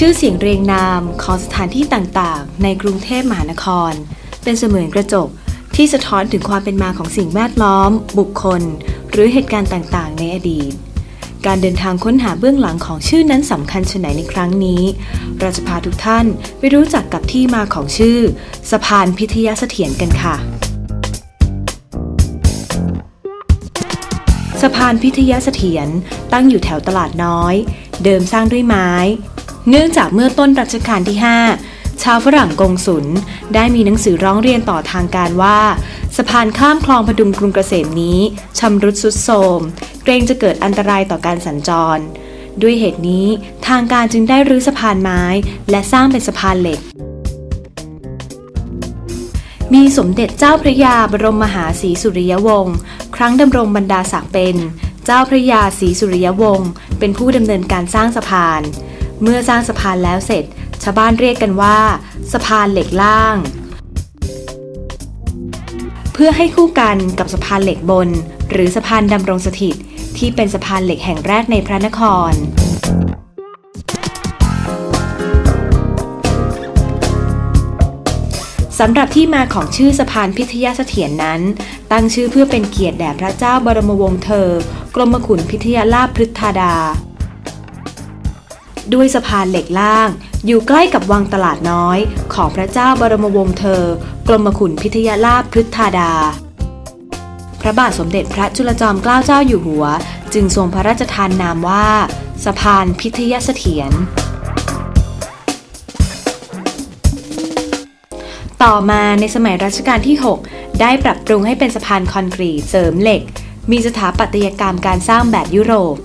ชื่อเสียงเรียงนามของสถานที่ต่างๆ ในกรุงเทพมหานคร เป็นเสมือนกระจกที่สะท้อนถึงความเป็นมาของสิ่งแวดล้อม บุคคล หรือเหตุการณ์ต่างๆ ในอดีต การเดินทางค้นหาเบื้องหลังของชื่อนั้นสำคัญชนไหนในครั้งนี้ เราจะพาทุกท่านไปรู้จักกับที่มาของชื่อ สะพานพิทยาเสถียรกันค่ะ สะพานพิทยาเสถียรตั้งอยู่แถวตลาดน้อย เดิมสร้างด้วยไม้ เนื่องจากเมื่อต้นรัชกาลที่ 5 ชาวฝรั่งกงสุลได้มีหนังสือร้องเรียนต่อทางการว่า สะพานข้ามคลองพดุงกรุงเกษมนี้ชำรุดสุดโทรมเกรงจะเกิดอันตรายต่อการสัญจร ด้วยเหตุนี้ทางการจึงได้รื้อสะพานไม้ และสร้างเป็นสะพานเหล็กมีสมเด็จเจ้าพระยาบรมมหาศรีสุริยวงศ์ครั้งดำรงบรรดาศักดิ์เป็น เจ้าพระยาศรีสุริยวงศ์เป็นผู้ดำเนินการสร้างสะพาน เมื่อสร้างสะพานแล้วเสร็จ ชาวบ้านเรียกกันว่า สะพานเหล็กล่าง เพื่อให้คู่กันกับสะพานเหล็กบน หรือสะพานดำรงสถิตที่เป็นสะพานเหล็กแห่งแรกในพระนครสำหรับที่มาของชื่อสะพานพิทยาเสถียรนนั้น ตั้งชื่อเพื่อเป็นเกียรติแด่พระเจ้าบรมวงศ์เธอ กรมขุนพิทยาลาภพฤทธาดา ด้วยสะพานเหล็กล่าง อยู่ใกล้กับวังตลาดน้อย ของพระเจ้าบรมวงศ์เธอ กรมขุนพิทยาลาภพฤทธาดา พระบาทสมเด็จพระจุลจอมเกล้าเจ้าอยู่หัว จึงทรงพระราชทานนามว่า สะพานพิทยาเสถียรต่อมาในสมัยรัชกาลที่ 6 ได้ปรับปรุงให้เป็นสะพานคอนกรีตเสริมเหล็ก มีสถาปัตยกรรมการสร้างแบบยุโรป